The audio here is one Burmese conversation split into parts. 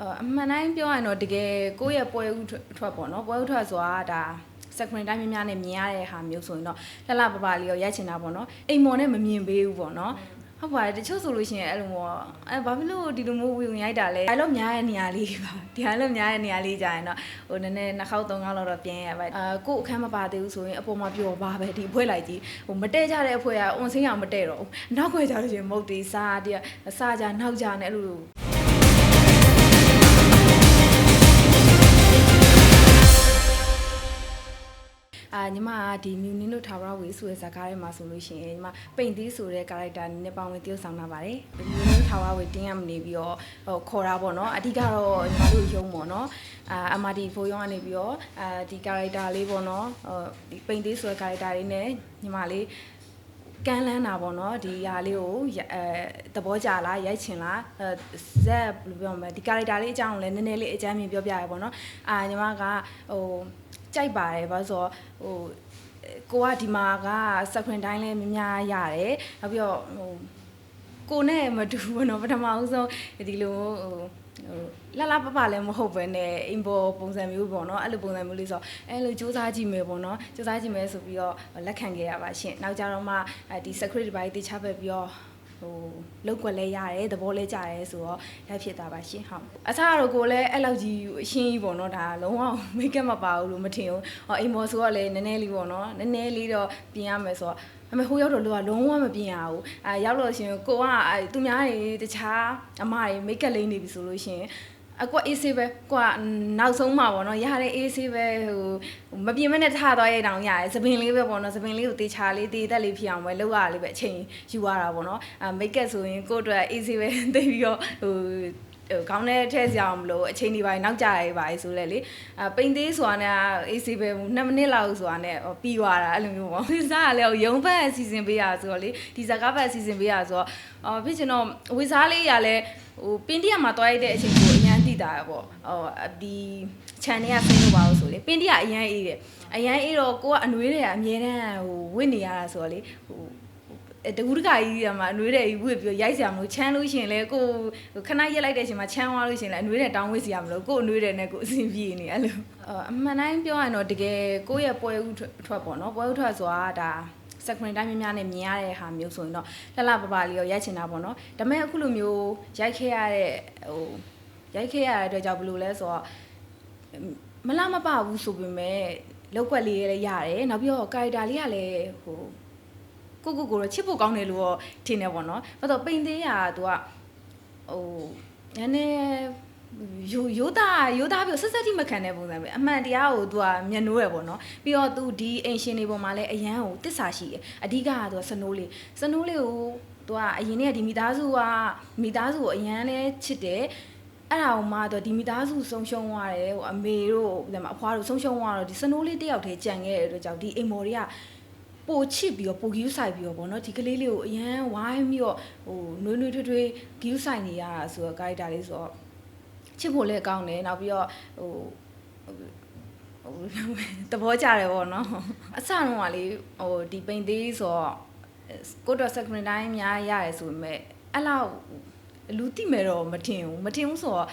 အမှန်တိုင်းပြောရရင်တော့တကယ်ကိုယ့်ရဲ့ပွဲဥထွက်ပေါ့နော်ပွဲဥထွက်ဆိုတာဒါစက်ခရင်တိုင်းများများနဲ့မြင်ရတဲ့ဟာမျိုးဆိုရင်တော့လှလှပပလေးရောရိုက်ချင်တာပေါ့နော်အိမ်မော်နဲ့မမြင်ပေးဘူးပေါ့နော်ဟုတ်ပါတယ်တချို့ဆိုလို့ရှိရင်အဲ့လိုမျိုးအဲဘာဖြစ်လို့ဒီလိုမျိုးဝင်ရိုက်တာလဲအဲ့လိုများတဲ့နေရာလေးပါဒီဟာလိုများတဲ့နေရာလေးကြာရင်တော့ဟိုနည်းနည်းနှစ်ခေါက်သုံးခေါက်လောက်တော့ပြင်ရပါအာကို့အခန်းမပါသေးဘူးဆိုရင်အပေါ်မှာပျော်ပါပဲဒီအဖွဲလိုက်ကြီးဟိုမတဲကြတဲ့အဖွဲကအွန်စင်းအောင်မတဲတော့ဘူးနောက်ခွဲကြလို့ရှိရင်မုတ်တီစားတည်းစားကြနောက်ကြနဲ့အဲ့လို ညီမကဒီမြူနင်းတို့ထာဝရဝေဆိုတဲ့ဇာတ်ကားထဲမှာဆိုလို့ရှိရင်ညီမပိန်သီးဆိုတဲ့ character နည်းနည်းပေါင်းဝင်တရုပ်ဆောင်လာပါတယ်မြူနင်းထာဝရဝေတင်းရမနေပြီးတော့ဟိုခေါ်တာပေါ့နော်အဓိကတော့ညီမတို့ယုံပေါ့နော်အာအမဒီဖိုးယုံကနေပြီးတော့အာဒီ character လေးပေါ့နော်ဟိုဒီပိန်သီးဆိုတဲ့ character လေးနဲ့ညီမလေး ကန်းလန်းတာပေါ့နော်ဒီဟာလေးကိုအဲသဘောကျလားရိုက်ချင်လားအဲဇက်ဘယ်လိုပြောမလဲဒီ character လေးအကြောင်းကိုလည်းနည်းနည်းလေးအကြမ်းမြင်ပြောပြရပေါ့နော်အာညီမကဟိုကြိုက်ပါတယ်ဘာလို့ဆိုတော့ဟိုကိုကဒီမှာကစက်ခွန်တိုင်းလည်းများများရတယ်နောက်ပြီးတော့ဟိုကိုနဲ့မတူဘူးနော်ပထမဦးဆုံးဒီလိုဟို ဟိုလာလာပပလည်းမဟုတ်ပဲနဲ့အိမ်ပေါ်ပုံစံမျိုးပေါ့နော်အဲ့လိုပုံစံမျိုးလေးဆိုအဲ့လိုစူးစမ်းကြည့်မယ်ပေါ့နော်စူးစမ်းကြည့်မယ်ဆိုပြီးတော့လက်ခံခဲ့ရပါရှင်နောက်ကြတော့မှဒီ secret တွေတိချပဲပြီးတော့ဟိုလောက်ွက်လဲရတယ်သဘောလဲကြရဲဆိုတော့လက်ဖြစ်တာပါရှင်ဟုတ်အစားတော့ကိုလည်းအဲ့လောက်ကြီးအရှင်းကြီးပေါ့နော်ဒါလုံးဝမိတ်ကပ်မပါဘူးလို့မထင်ဘူးဟောအိမ်မော်ဆိုတော့လည်းနည်းနည်းလေးပေါ့နော်နည်းနည်းလေးတော့ပြင်ရမယ်ဆိုတော့ အမေဟိုရောက်တော့လူကလုံးဝမပြင်ရဘူးအဲရောက်လို့ရှင်ကိုကသူများတွေတခြားအမတွေမိတ်ကပ်လိမ့်နေပြီဆိုလို့ရှင်အကွအေးဆေးပဲကွာနောက်ဆုံးမှာပေါ့နော်ရတဲ့အေးဆေးပဲဟိုမပြင်းမနဲ့ထားသွားရတောင်ရတယ်သပင်လေးပဲပေါ့နော်သပင်လေးကိုတေချာလေးတေတက်လေးဖြစ်အောင်ပဲလောက်ရလေးပဲအချိန်ယူရတာပေါ့နော်အဲမိတ်ကပ်ဆိုရင်ကိုယ့်အတွက်အေးဆေးပဲသိပြီးတော့ဟို ဟိုခေါင်းထဲထည့်စရာမလိုအချိန်ဒီပိုင်းနောက်ကြရပါလေဆိုလဲလေအပိန်သေးဆိုတာနဲ့အေးဆေးပဲ2မိနစ်လောက်ဆိုတာနဲ့ပြီးသွားတာအဲ့လိုမျိုးပေါ့ဒီစားကလည်းရုံဘက်အစီအစဉ်ပေးရဆိုတော့လေဒီဇကားဘက်အစီအစဉ်ပေးရဆိုတော့အော်ဖြစ်ချင်တော့ဝေစားလေးရလဲဟိုပင်တရမှာတွားရတဲ့အချိန်ကိုအရန်တိတာပေါ့ဟိုဒီ channel ကဆင်းလို့ပါလို့ဆိုလေပင်တရအရန်အေးတယ်အရန်အေးတော့ကိုကအနွေးတွေကအမြဲတမ်းဟိုဝင့်နေရတာဆိုတော့လေဟို တကူတကကြီးကမှအနွေးတွေဝစ်ပြီးရိုက်စရာမလို့ချမ်းလို့ရှိရင်လေကိုခဏရက်လိုက်တဲ့အချိန်မှာချမ်းသွားလို့ရှိရင်လေအနွေးတွေတောင်းဝစ်စရာမလို့ကိုအနွေးတွေနဲ့ကိုအဆင်ပြေနေအဲ့လိုအမှန်တိုင်းပြောရရင်တော့တကယ်ကိုယ့်ရဲ့ပွဲဥထွက်ပေါ့နော်ပွဲဥထွက်ဆိုတာဒါစက်ခရင်တိုင်းများများနဲ့မြင်ရတဲ့ဟာမျိုးဆိုရင်တော့လှလှပပလေးရောရိုက်ချင်တာပေါ့နော်ဒါပေမဲ့အခုလိုမျိုးရိုက်ခဲ့ရတဲ့ဟိုရိုက်ခဲ့ရတဲ့အတွက်ကြောင့်ဘယ်လိုလဲဆိုတော့မလားမပဘူးဆိုပေမဲ့လောက်ွက်လေးလည်းရတယ်နောက်ပြီးတော့ကာရီတာလေးကလည်းဟို ကိုကိုကိုတော့ချစ်ဖို့ကောင်းတယ်လို့တော့ထင်တယ်ပေါ့နော်ဘာလို့ပိန်သေးရသူကဟိုနည်းနည်းရိုးရိုးသားရိုးသားပြီးဆက်ဆက်တိမခံတဲ့ပုံစံပဲအမှန်တရားကို तू ကမျက်နှိုးရပေါ့နော်ပြီးတော့ तू ဒီအင်ရှင်တွေပေါ်မှာလည်းအရန်ကိုတစ္ဆာရှိတယ်အဓိကက तू စနိုးလေးစနိုးလေးကို तू ကအရင်ကဒီမိသားစုကမိသားစုကိုအရန်လဲချစ်တယ်အဲ့ဒါကိုမှတော့ဒီမိသားစုဆုံးရှုံးသွားတယ်ဟိုအမေတို့ဒီမှာအဖွားတို့ဆုံးရှုံးသွားတော့ဒီစနိုးလေးတယောက်တည်းကြံခဲ့တဲ့အတွက်ကြောင့်ဒီအိမ်မော်တွေက ပိုချစ်ပြီးတော့ပိုဂီးဆိုင်ပြီးတော့ဗောနော်ဒီကလေးလေးကိုအရန်ဝိုင်းပြီးတော့ဟိုနွေးနွေးထွေးထွေးဂီးဆိုင်နေရတာဆိုတော့ character လေးဆိုတော့ချစ်ဖို့လည်းကောင်းတယ်နောက်ပြီးတော့ဟိုဟိုတဘောကြတယ်ဗောနော်အစတော့ကလေဟိုဒီပိန်သေးဆိုတော့ကိုတော့ second time များရတယ်ဆိုပေမဲ့အဲ့လောက်လူတိမယ်တော့မထင်ဘူးမထင်ဘူးဆိုတော့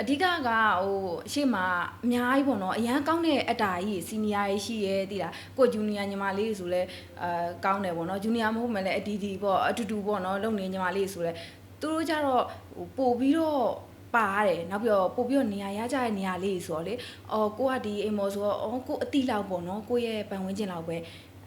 အဓိကကဟိုအရှိမအများကြီးပေါ့နော်အရန်ကောင်းတဲ့အတားကြီးစီနီယာကြီးရှိရဲတိလားကိုဂျူနီယာညီမလေးဆိုလဲအဲကောင်းတယ်ပေါ့နော်ဂျူနီယာမဟုတ်မှလည်းအတီတီပေါ့အတူတူပေါ့နော်လုံနေညီမလေးဆိုလဲသူတို့ကြတော့ဟိုပို့ပြီးတော့ပါရတယ်နောက်ပြီးတော့ပို့ပြီးတော့နေရာရကြတဲ့နေရာလေးဆိုတော့လေအော်ကိုကဒီအိမ်မော်ဆိုတော့အော်ကိုအတိလောက်ပေါ့နော်ကိုရဲ့ပန်ဝင်းကျင်လောက်ပဲ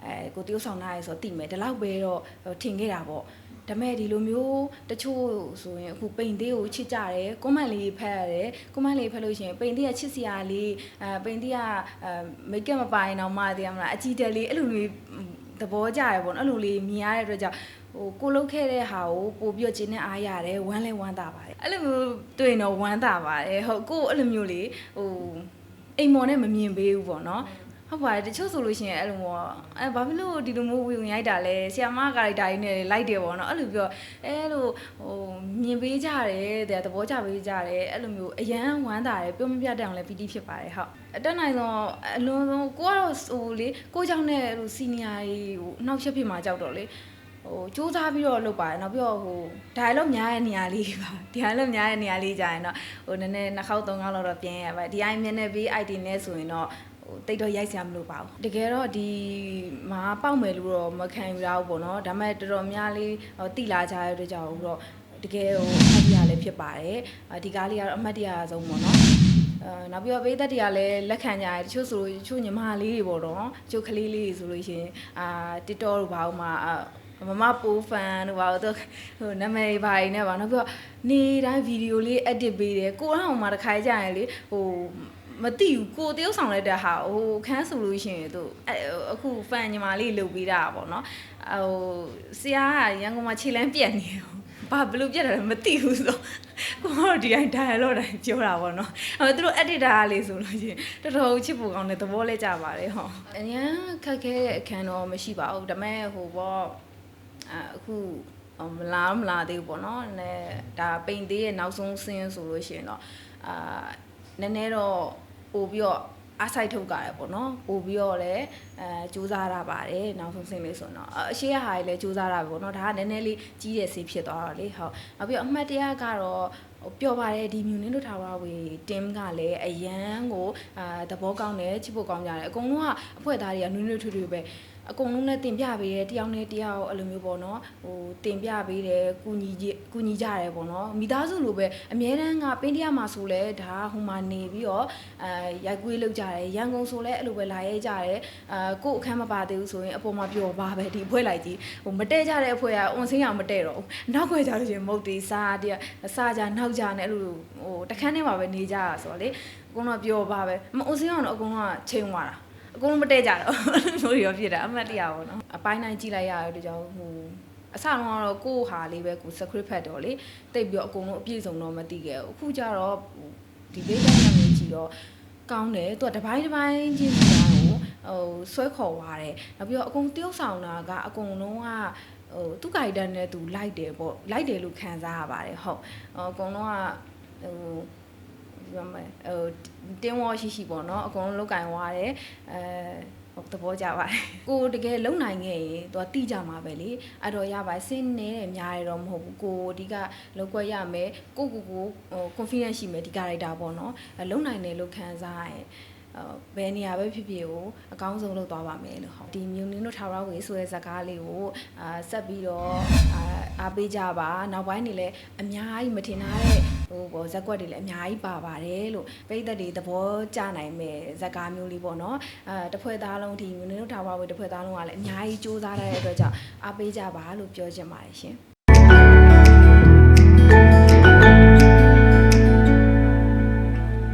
အဲကိုတရုပ်ဆောင်ထားရဲဆိုတော့တိမယ်ဒီလောက်ပဲတော့ထင်ခဲ့တာပေါ့ ဒါမဲ့ဒီလိုမျိုးတချို့ဆိုရင်အခုပိန်သေးကိုချစ်ကြတယ်ကွန်မန့်လေးဖတ်ရတယ်ကွန်မန့်လေးဖတ်လို့ရှိရင်ပိန်သေးကချစ်စရာလေးအဲပိန်သေးကအဲမိတ်ကပ်မပိုင်တော့မှတည်ရမလားအကြည့်တက်လေးအဲ့လိုလေးသဘောကျရပေါ့နော်အဲ့လိုလေးမြင်ရတဲ့အတွက်ကြောင့်ဟိုကိုလုတ်ခဲ့တဲ့ဟာကိုပို့ပြီးတော့ကျင်းနဲ့အားရတယ်ဝမ်းလဲဝမ်းသာပါတယ်အဲ့လိုမျိုးတွေ့ရင်တော့ဝမ်းသာပါတယ်ဟုတ်ကိုအဲ့လိုမျိုးလေးဟိုအိမ်မော်နဲ့မမြင်ပေးဘူးပေါ့နော် ဟုတ်ပါတယ်တချို့ဆိုလို့ရှိရင်အဲ့လိုမျိုးအဲဘာဖြစ်လို့ဒီလိုမျိုးဝင်ရိုက်တာလဲဆီယာမကာရိုက်တာကြီးနဲ့လိုက်တယ်ပေါ့နော်အဲ့လိုပြီးတော့အဲ့လိုဟိုမြင်ပေးကြတယ်တဲ့သဘောကျပေးကြတယ်အဲ့လိုမျိုးအရန်ဝမ်းတာတယ်ပြောမပြတတ်အောင်လဲပီတိဖြစ်ပါတယ်ဟုတ်အတက်နိုင်ဆုံးအလွန်ဆုံးကိုကတော့ဟိုလေကိုကြောင့်နဲ့အဲ့လိုစီနီယာကြီးဟိုနောက်ချက်ဖြစ်မှာကြောက်တော့လေဟိုစူးစမ်းပြီးတော့လုပ်ပါတယ်နောက်ပြီးတော့ဟို dialogue များတဲ့နေရာလေးပါ dialogue များတဲ့နေရာလေးကြာရင်တော့ဟိုနည်းနည်းနှစ်ခေါက်သုံးခေါက်လောက်တော့ပြင်ရပါတယ်ဒီအိုင်မြင်နေပြီး ID နဲ့ဆိုရင်တော့ ဟိုတိတ်တော့ရိုက်စရာမလိုပါဘူးတကယ်တော့ဒီမှာပေါက်မယ်လို့တော့မခံယူရဘူးပေါ့နော်ဒါပေမဲ့တော်တော်များလေးဟိုတိလာကြရတဲ့အတွက်ကြောင့်တော့တကယ်ဟိုအမှတ်တရလည်းဖြစ်ပါတယ်အာဒီကားလေးကတော့အမှတ်တရဆုံးပေါ့နော်အဲနောက်ပြီးတော့ပေးသက်တွေကလည်းလက်ခံကြတယ်တချို့ဆိုလို့တချို့ညီမလေးတွေပေါ့နော်တချို့ကလေးလေးတွေဆိုလို့ရှိရင်အာ TikTok တို့ဘာလို့မှအာမမပိုးဖန်တို့ဘာလို့တော့ဟိုနာမည်ဘာတွေနဲ့ပါနောက်ပြီးတော့နေတိုင်းဗီဒီယိုလေး edit ပေးတယ်ကိုအောင်မှတစ်ခါကြရင်လေဟို မသိဘူးကိုတယောက်ဆောင်လိုက်တဲ့ဟာဟိုခန်းဆိုလို့ရှိရင်သူအဲ့အခုဖန်ညီမလေးလုပ်ပေးတာပေါ့နော်ဟိုဆရာကရန်ကုန်မှာခြေလမ်းပြက်နေတယ်ဘာဘလို့ပြက်တာလဲမသိဘူးဆိုကိုကတော့ဒီတိုင်း dialogue တိုင်းပြောတာပေါ့နော်အဲသူတို့ editor ကလေးဆိုလို့ရှိရင်တော်တော်ချစ်ဖို့ကောင်းတဲ့သဘောလဲကြပါတယ်ဟောအရင်ခက်ခဲတဲ့အခန်းတော့မရှိပါဘူးဒါပေမဲ့ဟိုပေါ့အခုမလားမလားသေးဘူးပေါ့နော်နည်းဒါပိန်သေးရဲ့နောက်ဆုံးဆင်းဆိုလို့ရှိရင်တော့အာနည်းနည်းတော့ ပို့ပြီးတော့အားဆိုင်ထုတ်ကြရပေါ့နော်ပို့ပြီးတော့လည်းအဲစူးစမ်းရပါတယ်နောက်ဆုံးဆင်းလေးဆိုတော့အရှိရဟာကြီးလည်းစူးစမ်းရပါပေါ့နော်ဒါကနည်းနည်းလေးကြီးတဲ့ဆေးဖြစ်သွားတော့လေဟုတ်နောက်ပြီးတော့အမှတ်တရကတော့ဟိုပျော်ပါတယ်ဒီမြူနင်းတို့ထာဝရဝေ team ကလည်းအရန်ကိုအာသဘောကောင်းတယ်ချစ်ဖို့ကောင်းကြတယ်အကုန်လုံးကအဖွဲသားတွေကနွေးနွေးထွေးထွေးပဲ အကုန်လုံးနဲ့တင်ပြပေးတယ်တယောက်နဲ့တယောက်အဲ့လိုမျိုးပေါ့နော်ဟိုတင်ပြပေးတယ်ကုညီကုညီကြတယ်ပေါ့နော်မိသားစုလိုပဲအများတန်းကပင်းတရမှာဆိုလဲဒါဟိုမှာနေပြီးတော့အဲရိုက်ကွေးလောက်ကြတယ်ရန်ကုန်ဆိုလဲအဲ့လိုပဲလာရဲကြတယ်အာကို့အခန်းမပါသေးဘူးဆိုရင်အပေါ်မှာပျော်ပါပဲဒီဖွဲလိုက်ကြီးဟိုမတဲကြတဲ့အဖွဲကအွန်စင်းအောင်မတဲတော့ဘူးနောက်ခွဲကြလို့ရှင်မုတ်တီစားတရစားကြနောက်ကြနဲ့အဲ့လိုဟိုတခန်းထဲမှာပဲနေကြတာဆိုတော့လေအကုန်တော့ပျော်ပါပဲမအွန်စင်းအောင်တော့အကုန်လုံးကချိန်သွားတာ အကုန်လုံးမတည့်ကြတော့မျိုးရောဖြစ်တာအမှတ်တရပါတော့အပိုင်းတိုင်းကြည့်လိုက်ရတဲ့ကြောင့်ဟိုအစတော့ကတော့ကိုယ့်ဟာလေးပဲကို script ဖတ်တော့လေတိတ်ပြီးတော့အကုန်လုံးအပြည့်စုံတော့မသိခဲ့ဘူးအခုကျတော့ဒီလေးတိုင်းနာမည်ကြည့်တော့ကောင်းတယ်သူကတစ်ပိုင်းတစ်ပိုင်းချင်းစီတာကိုဟိုဆွဲခေါ်သွားတယ်နောက်ပြီးတော့အကုန်တယောက်ဆောင်တာကအကုန်လုံးကဟိုသူ့ဂိုက်တန်နဲ့သူလိုက်တယ်ပေါ့လိုက်တယ်လို့ခံစားရပါတယ်ဟုတ်အကုန်လုံးကဟိုပြောမယ်ဟို တင်းဝါရှိရှိပေါ့နော်အကုန်လုံးလောက်ကင်သွားတယ်အဲဟိုသဘောကျပါတယ်ကိုတကယ်လုံနိုင်ခဲ့ရင်သူကတိကြမှာပဲလေအဲ့တော့ရပါစင်းနေတဲ့များရတော့မဟုတ်ဘူးကိုအဓိကလောက်ွက်ရမယ်ကိုကိုကိုဟို confidence ရှိမယ်ဒီ character ပေါ့နော်လုံနိုင်တယ်လို့ခံစားရင်ဘယ်နေရာပဲဖြစ်ဖြစ်ကိုအကောင်းဆုံးလုပ်သွားပါမယ်လို့ဟုတ်ဒီမြူနင်းတို့ထာဝရဝေဆိုတဲ့ဇာကားလေးကိုအာဆက်ပြီးတော့အာအားပေးကြပါနောက်ပိုင်းနေလဲအများကြီးမထင်ထားတဲ့ ဟိုပေါ့ဇက်ကွက်တွေလည်းအများကြီးပါပါတယ်လို့ပိသက်တွေသဘောကျနိုင်မဲ့ဇက်ကားမျိုးလေးပေါ့နော်အဲတစ်ဖွဲ့သားလုံးဒီမြူနင်းတို့ထာဝရဝေတစ်ဖွဲ့သားလုံးကလည်းအများကြီးစူးစမ်းရတဲ့အတွက်ကြောင့်အားပေးကြပါလို့ပြောချင်ပါတယ်ရှင်